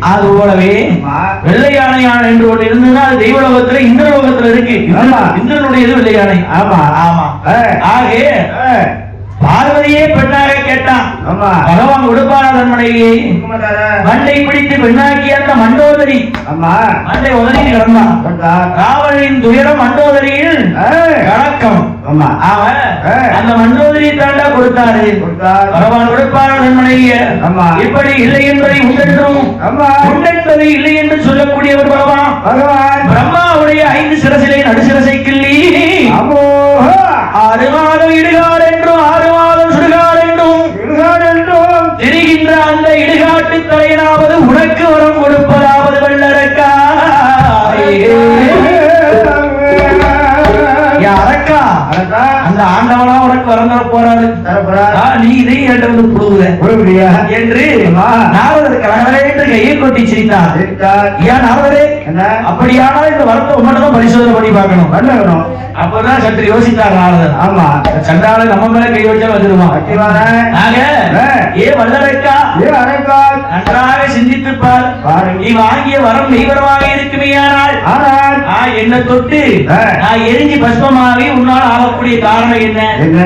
அது போலவே. வெள்ளை யானை என்று ஒன்று இருந்ததுன்னா அது தெய்வலோகத்துல இந்திரலோகத்துல இருக்கு. இந்திரனுடையது வெள்ளை யானை ஆமா. ஆமா. ஆகே பார்வதியே பெண்ணாக கேட்டான் ஆமா. பகவான் மனைவியை கும்பிட்டாரா? மண்டை பிடித்து பெண்ணாக்கிய அந்த மண்டோதரி. மண்டை உதறி கிடந்தான். ராவணின் துயரம் மண்டோதரியில் கலக்கம். அந்த மண்டோதரியை தாண்டா கொடுத்தாரு. பகவான் உடுப்பானதன் மனைவிய ஆமா. இப்படி இல்லை என்பதை உண்டென்றும். உண்டென்பதை இல்லை என்று சொல்லக்கூடியவர் பகவான் பகவான் பிரம்மாவுடைய ஐந்து சிரசிலை நடுசிரசை கிள்ளி அமோக என்று ஆமா. நாரதர் கலகலே என்று கையை கொட்டி சிரித்தார். ஏன் நாரதரே? அப்படியானால் இந்த வரத்தை உங்கள்ட்ட தான் பரிசோதனை பண்ணி பார்க்கணும் பண்ணணும். அப்பதான் சற்று யோசித்தார் நாரதர் ஆமா. சண்டால நம்ம மேல கை வச்சா வந்துருவான். ஆக. ஏ வல்லரக்கா ஏ அழகார். நன்றாக சிந்தித்துப் பார் பாரு. நீ வாங்கிய வரம் மெய்வரமாக இருக்குமேயானால் ஆனால் என்ன தொட்டு. நான் எரிஞ்சு பஸ்மமாகி உன்னால் ஆகக்கூடிய காரணம் என்ன என்ன?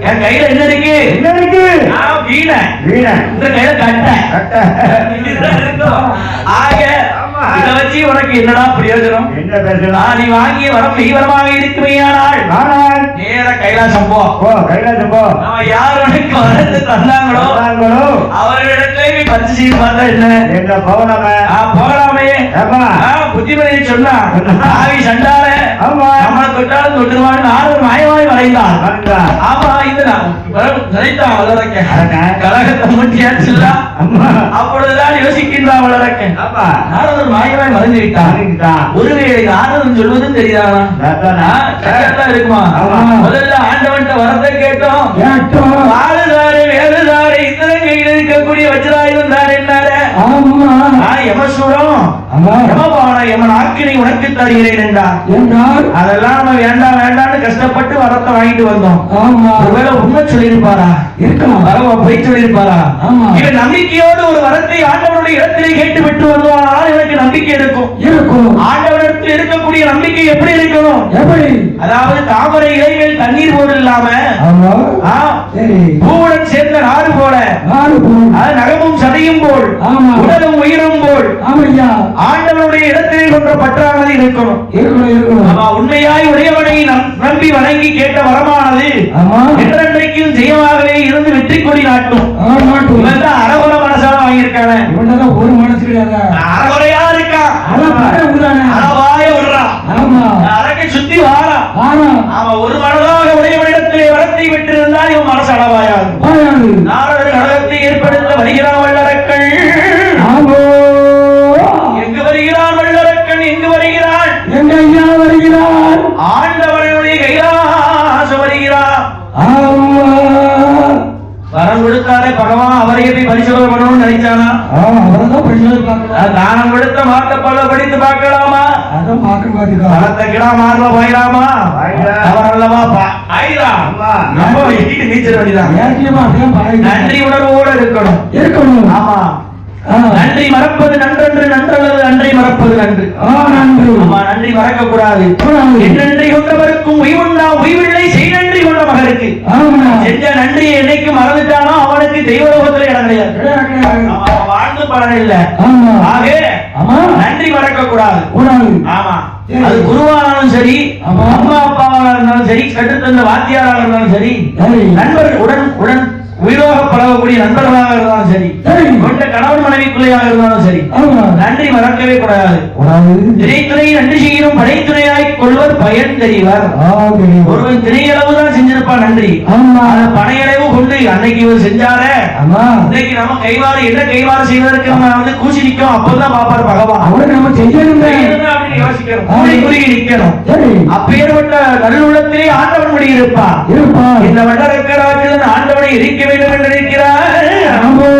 என் கையில என்ன இருக்கு என்ன இருக்கு? வீணை வீணை. இந்த கையில கட்டை கட்டை. இருக்கும். ஆக. இத வச்சு உனக்கு என்னடா பிரயோஜனம் என்ன? நான் நீ வாங்கிய வரம் மெய்வரமாக இருக்குமேயானால் ஆனால் நேர கைலாசம் போ போ, கைலாசம் போ. நம்ம யார் உனக்கு வரது தந்தாங்களோ வந்தாங்களோ? அவர்களிடத்துல நீ பரிசு செய்து பார்த்தா என்ன என்ன பவனமே? ஆ, போகலாமே ஏப்பா? ஆ, புத்திமதி சொன்னா ஆவி சண்டால ஆமா. நம்மளை தொட்டாலும் தொட்டுருவான்னு ஆறு மாயமாய் வரைந்தான். ஆமா இது நான் நினைத்தான் வளரக்க. கழகத்தை முட்டியாச்சுல்ல அம்மா. அப்பொழுதுதான் யோசிக்கின்றான் வளரக்க ஆமா. நாரதர் மாயமாய் மறைந்து விட்டான். ஒருவேளை நாரதன் சொல்வதும் தெரியாதா இருக்குமா. முதல்ல ஆண்டவன்ட்ட வரத்தை கேட்டோம் கேட்டோம். இருக்கக்கூடிய வஜ்ராயுதம் தாரு என்னார ஆமா. யமசூரம். யமபான யமன் ஆக்கினை உனக்கு தருகிறேன் என்றார் அதெல்லாம் நம்ம வேண்டாம் வேண்டாம்னு கஷ்டப்பட்டு வரத்தை வாங்கிட்டு வந்தோம் ஆமா. ஒருவேளை உண்மை சொல்லியிருப்பாரா இருக்கலாம். வரவ பொய் சொல்லியிருப்பாரா ஆமா. இவன் நம்பிக்கையோடு ஒரு வரத்தை ஆண்டவனுடைய இடத்திலே கேட்டு விட்டு வருவானால் எனக்கு நம்பிக்கை இருக்கும் இருக்கும். ஆண்டவனிடத்தில் இருக்கக்கூடிய நம்பிக்கை எப்படி இருக்கணும் எப்படி? அதாவது தாமரை இலைகள் தண்ணீர் போல் இல்லாம. பூவுடன் சேர்ந்த நாடு போல நகமும் சதையும் போல். உடலும் உயிரும் போல். ஆண்டவனுடைய இடத்திலே கொன்ற பற்றானது இருக்கணும் உண்மையாய் உடையவனை நம்- நம்பி வணங்கி கேட்ட வரமானது. என்றென்றைக்கும் ஜெயமாகவே இருந்து வெற்றி கொடி நாட்டும் ஆ, ஒரு மனதாக உடையவனிடத்திலே வரத்தை விட்டிருந்தால் இவன் மனசு அளவாயாது. நாரதர் கழகத்தை ஏற்படுத்த வருகிறான் வல்லரக்கன். ஆமோ. எங்கு வருகிறான் வல்லரக்கன்? எங்கு வருகிறான் எங்க ஐயா வருகிறார்? ஆண்டவனுடைய கைலாசம் வருகிறான் ஆமா. வரம் கொடுத்தாரே பகவான் அவரையே போய் பரிசோதனை பண்ணணும்னு நினைச்சானா? தானம் கொடுத்த மாட்ட பல படித்து பார்க்கலாமா? அதான் பார்க்க பாத்துக்கோ. பலத்தை கிடா மாறல போயிடாமா. அவர் அல்லவா ஆமா. நம்ம எட்டிட்டு நீச்சல் பழகி. நன்றி உணர்வோடு இருக்கணும் இருக்கணும். ஆமா. நன்றி மறப்பது நன்றன்று நன்றல்லது நன்றி மறப்பது நன்று நன்றி. ஆமா நன்றி மறக்க கூடாது. நன்றி கொண்டவருக்கும் உய்வுண்டா உய்வில்லை செய் நன்றி கொண்ட மகனுக்கு. செஞ்ச நன்றியை என்னைக்கு மறந்துட்டானோ அவனுக்கு தெய்வலோகத்துல இடம் கிடையாது வாழ்ந்து பலன் இல்ல ஆமா. நன்றி மறக்க கூடாது கூடாது. ஆமா. அது குருவானாலும் சரி. அம்மா அப்பாவாக இருந்தாலும் சரி கற்றுத்தந்த வாத்தியாராக இருந்தாலும் சரி சரி. நண்பர்கள் உடன் உடன் உயிரோக பழகக்கூடிய நண்பர்களாக இருந்தாலும் சரி. கொண்ட கணவன் மனைவிக்குள்ளையாக இருந்தாலும் சரி. நன்றி மறக்கவே கூடாது. திரைத்துறை நன்றி செய்யணும் படைத்துறையாய் கொள்வர் பயன் தெரிவர். ஒருவன் திரையளவு தான் செஞ்சிருப்பான் நன்றி பனையளவு கொண்டு அன்னைக்கு இவர் செஞ்சாரே ஆமா. இன்னைக்கு நம்ம கைவாறு என்ன கைவாறு செய்வதற்கு நம்ம வந்து கூசி நிக்கும் அப்பதான் பாப்பாரு பகவான் அவனுக்கு நம்ம செய்யணுமே. அப்பேற்பட்ட நல்லுள்ளத்திலே ஆண்டவன் முடி இருப்பான் இருப்பான். இந்த வண்டரக்கராஜன் ஆண்டவனை எரிக்க வேண்டும் என்று நினைக்கிறார் ஆமா.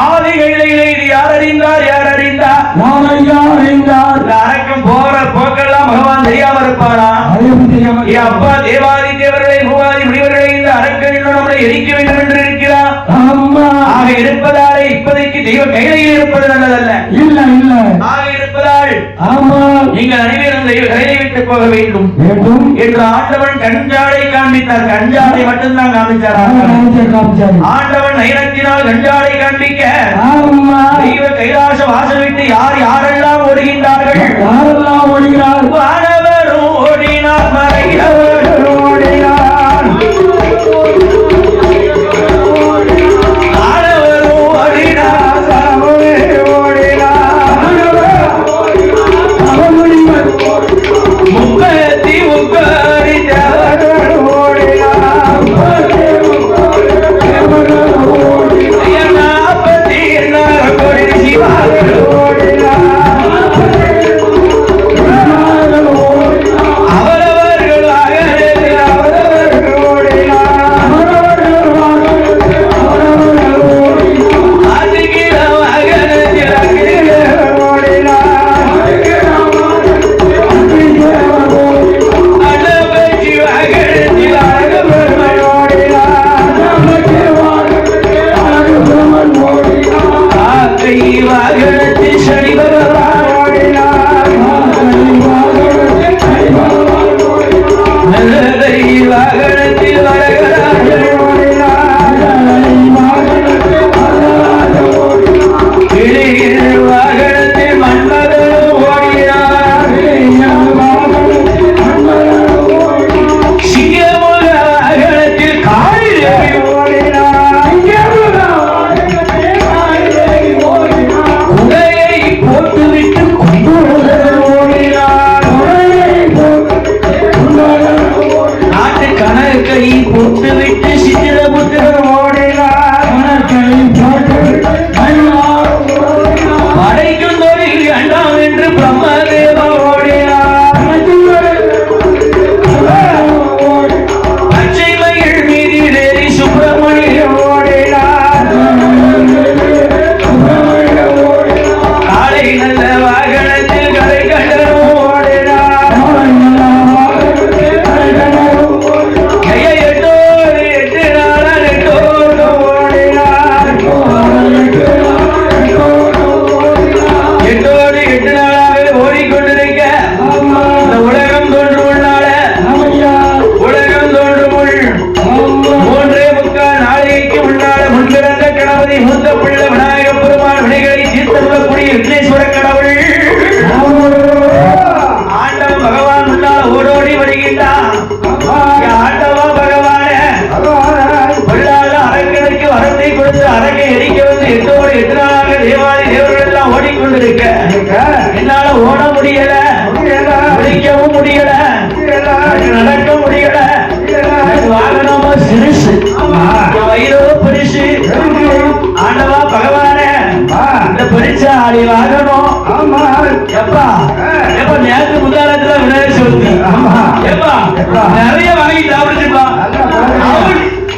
ஆதி கையிலே இது யார் அறிந்தார் யார் அறிந்தார் நான் ஐயா அறிந்தார். இந்த அரக்கம் போற போக்கெல்லாம் பகவான் தெரியாம என் அப்பா தேவாதி தேவர்களை மூவாதி முனிவர்களை இந்த அரக்கன் இன்னும் நம்மளை எரிக்க வேண்டும் என்று இருக்கிறார். ஆக இருப்பதாலே இப்போதைக்கு தெய்வ கைலையில் இருப்பது நல்லதல்ல இல்ல இல்ல ஆக இருப்பதால் ஆமா நீங்கள் அனைவரும் தெய்வ கைலை விட்டு போக வேண்டும். என்று ஆண்டவன் கஞ்சாடை காண்பித்தார். கஞ்சாடை மட்டும்தான் காமிச்சார் ஆண்டவன். நைரத்தினால் கஞ்சாடை காண்பிக்க தெய்வ கைலாச வாசல் விட்டு யார் யாரெல்லாம் ஓடுகின்றார்கள்? யாரெல்லாம் ஓடுகிறார் வானவரும் ஓடினார் கணபதி மூத்த பிள்ளை விநாயக பெருமான் வினைகளை தீர்த்தருளக்கூடிய விக்னேஸ்வர கடவுள். ஆண்டவன் பகவான் முன்னால் ஓடோடி வருகின்றான் ஆண்டவா பகவானே கொள்ளாத அரக்கனுக்கு வரத்தை கொடுத்து அரக்கை எரிக்க வந்து எட்டோடு எட்டு நாளாக தேவாதி தேவர்கள் எல்லாம் ஓடிக்கொண்டிருக்க. என்னால ஓட முடியல முடிக்கவும் முடியல நடக்க முடியல. வாகனமோ சிறுசு வயிறோ பெருசு. ஆடி வாகனம் எப்பா? எப்ப நேற்று முந்தாரத்துல விநாயகர் சதுர்த்தி. எப்பா? நிறைய வாங்கி சாப்பிடுச்சுப்பா.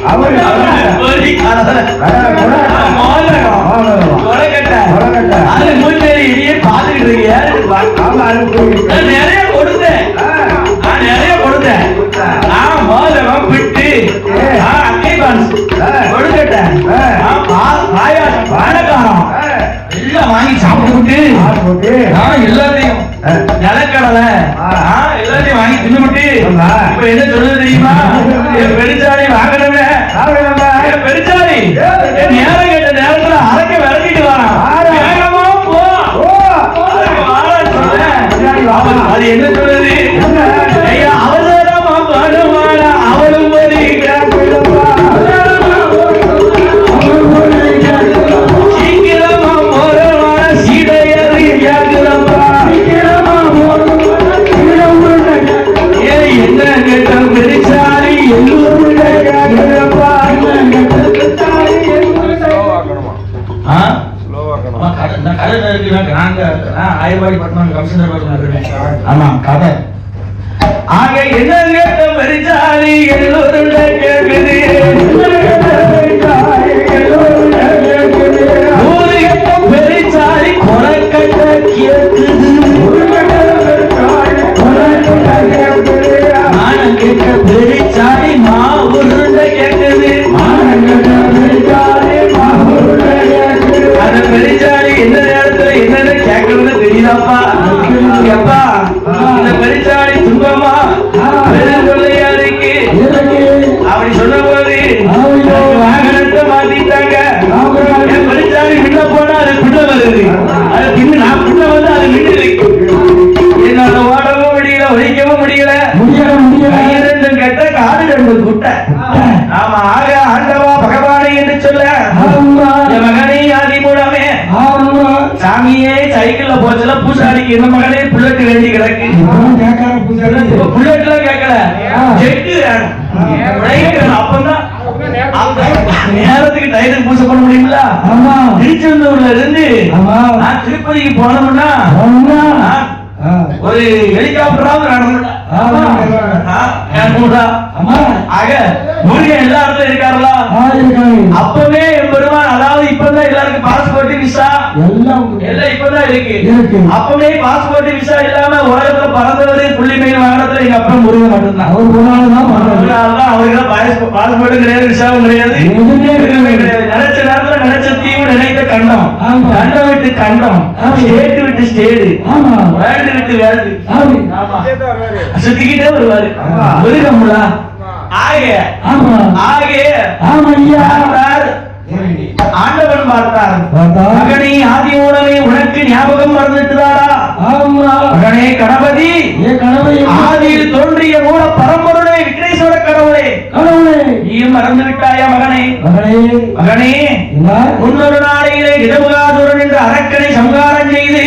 அவரு அவரு சாப்பிட்டு நான் எல்லாத்தையும். நிலக்கடலை. நான் எல்லாத்தையும் வாங்கி தின்னுபிட்டு. இப்ப என்ன சொல்லுது தெரியுமா? என் பெருச்சாலி வாங்கணுமே என் பெருச்சாலி. என் நேரம் கேட்ட நேரத்துல அரைக்க விரட்டிட்டு வரான் அது என்ன சொல்லுது ஐயா ஆயர்வாடி பட்டணம் கமிஷனர். ஆமா கடை ஆக என்ன கேட்ட பெருச்சாலி போச்சுல பூசாரிக்கு என்ன மகனே? புல்லட் வேண்டி கிடக்கு. இப்ப புல்லட்ல கேட்கல? வேணும். அப்பதான் நேரத்துக்கு டயருக்கு பூசை பண்ண முடியுங்களா ஆமா. திருச்செந்தூர்ல இருந்து ஆமா. நான் திருப்பதிக்கு போனோம்னா. ஒரு ஹெலிகாப்டராவது வேணும்டா. ஆக முருகன் எல்லா இடத்துல இருக்காருலா அப்பவே பெருமான் அதாவது இப்பதான் எல்லாருக்கும் பாஸ்போர்ட் விசா எல்லாம் இப்பதான் இருக்கு. அப்பவே பாஸ்போர்ட் விசா இல்லாம உலகத்துல பறந்தவர் புள்ளி மீன் வாகனத்துல எங்க அப்பா முருகன் மட்டும்தான். அவர் போனால்தான் அவருக்கு பாஸ்போர்ட் கிடையாது விசாவும் கிடையாது. நினைச்ச நேரத்துல நினைச்ச தீவு நினைத்த கண்டம். கண்டம் விட்டு கண்டம். ஸ்டேட் விட்டு ஸ்டேடு. ஆமா. வேர்ல்டு விட்டு வேர்ல்டு சுத்திக்கிட்டே வருவாரு. முருகமுலா ஆக ஆமா. ஆக ஆமா ஐயா பார்த்தார். ஆண்டவன் பார்த்தார். பார்த்தா? மகனே ஆதி உனக்கு ஞாபகம் மறந்துட்டுதாரா ஆமா. மகனே கணபதி. ஆதியில் தோன்றிய மூல பரம்பொருளே விக்னேஸ்வர கடவுளே. கடவுளே. நீயும் மறந்து விட்டாயா மகனே? மகனே. மகனே முன்னொரு நாளையிலே இடமுகாதுரன் என்ற அரக்கனை சம்ஹாரம் செய்து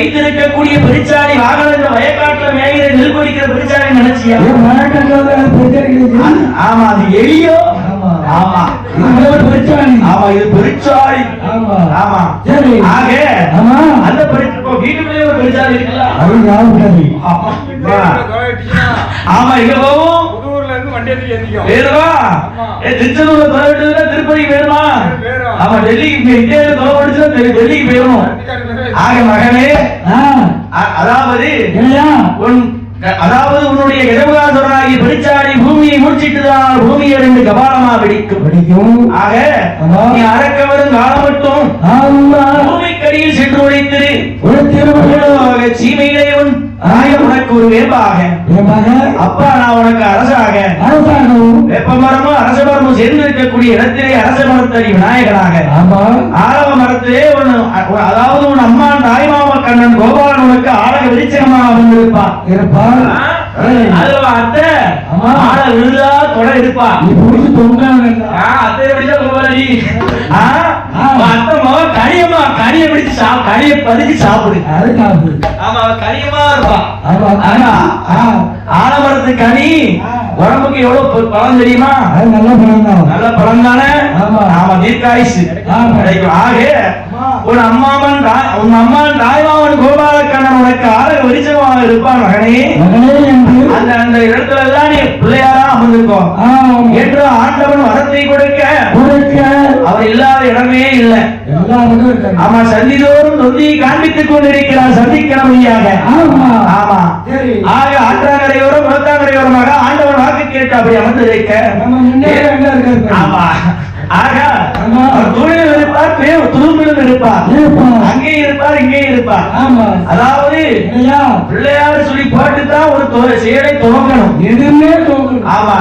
வைத்திருக்கக்கூடிய பெருச்சாளி வாகனம் இந்த வயக்காட்டுல மேயிற நெல் பெருச்சாளி நினைச்சியா? ஆமா அது எலியோ? ஆமா. பிரச்சனை ஆமா இது ஆமா ஆக அந்த வீட்டுக்குள்ளே ஒரு பெருச்சாளி இருக்குல்ல? ஆமா ஆமா இருந்து வண்டி ஏத்திக்கும் ஆமா. திருப்பதிக்கு டெல்லிக்கு இந்தியாவில டெல்லிக்கு ஆக மகனே ஆ அ- அதாவது இல்லையா உன் அதாவது உன்னுடைய இடமுகாசுரனாகி பெருச்சாடி பூமியை மூச்சிட்டுதான் பூமியை ரெண்டு கபாலமா வெடிக்கும். படிக்கும் ஆக. நீ அறக்கவரும் காலம் மட்டும் பூமிக்கடியில் சென்று உழைத்திரு சீமையிலே உன் ஆய உனக்கு ஒரு வேம்பாக. அப்பா நான் உனக்கு அரசாக அரசாங்கம் வேப்பமரமும் அரச மரமும் சேர்ந்து இருக்கக்கூடிய இடத்திலே அரச மரத்தடி விநாயகனாக. ஆமா. ஆலவ மரத்திலே அதாவது உன் அம்மா தாய்மாம கண்ணன் கோபாலன் உனக்கு ஆலக விருச்சகமாக வந்திருப்பான். இருப்பார் அதுல அத்தை. ஆள விழுதா தொட இருப்பா நீ புடிச்சு தொங்காங்க ஆ, அத்தை ஆ. உன் அத்தை மக கனியமா கனிய பிடிச்சு சாப் கனிய பதிச்சு சாப்பிடு. அது ஆமா அவ கனியமா இருப்பா. ஆமா. ஆனா ஆலமரத்து கனி. உடம்புக்கு எவ்வளவு ப- பலன் தெரியுமா? அது நல்ல பணம் தான். நல்ல பலன் தானே? ஆமா. ஆமா தீர்க்காயுசு. கிடைக்கும். ஆக. உன் அம்மாமன் உன் அம்மான் தாய்மாமன் கோபாலக்கண்ணன் உனக்கு ஆள வெளிச்சமாக இருப்பான் மகனே. அந்த அந்த இடத்துல எல்லாம் நீ பிள்ளையாரா அமர்ந்திருக்கோம் என்று ஆண்டவன் வரத்தை கொடுக்க அவர் இல்லாத இடமே இல்லை. ஆமா சந்திதோறும் தொந்தியை காண்பித்துக் கொண்டிருக்கிறார் சந்திக்கிழமையாக ஆமா. ஆமா. சரி. ஆக ஆற்றாங்கரையோரம் முழத்தாங்கரையோரமாக ஆண்டவன் வாக்கு கேட்டு அப்படி அமர்ந்திருக்க. ஆமா. ஆக தூணிலும் இருப்பார் துரும்பிலும் இருப்பார். இருப்பான் அங்கே இருப்பார் இங்கே இருப்பார். ஆமா. அதாவது பிள்ளையார் சுழி போட்டு தான் ஒரு செயலை துவங்கணும். எதுவுமே தோணும் ஆமா.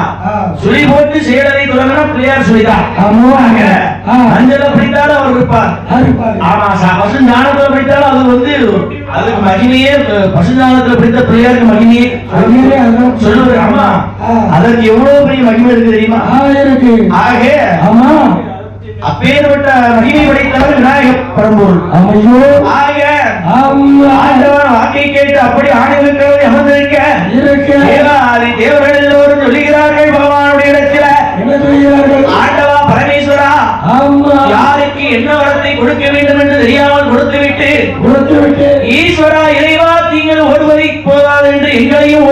சுழி போட்டு செயலை துவங்கணும் பிள்ளையார் ஆக, ஆ. மஞ்சளை பிடித்தாலும் அவர் இருப்பார். ஆமா ச- பசுஞானத்துல பிடித்தாலும் அது வந்து அதுக்கு மகிமையே பசுதானத்துல பிடித்த பிள்ளையாருக்கு மகிமையே. மகிமையே சொல்லுவது ஆமா அதற்கு எவ்வளவு பெரிய மகிமை இருக்கு தெரியுமா? இருக்கு. ஆக ஆமா அப்பேற்பட்ட மகிமை படைத்தவர் விநாயகர் பரம்பொருள் ஐயோ. ஆக ஆண்டவர் வாக்கை கேட்டு அப்படி ஆணையிருக்கிறவர் அமர்ந்திருக்க தேவாதி தேவர்கள் எல்லோரும் சொல்லுகிறார்கள் பகவானுடைய இடத்துல. என்ன ஆண்டவா பரமேஸ்வரா யாருக்கு என்ன வரத்தை கொடுக்க வேண்டும் என்று தெரியாமல் கொடுத்து விட்டு ஈஸ்வரா இறைவா நீங்கள் ஒருவரை போதாது என்று எங்களையும்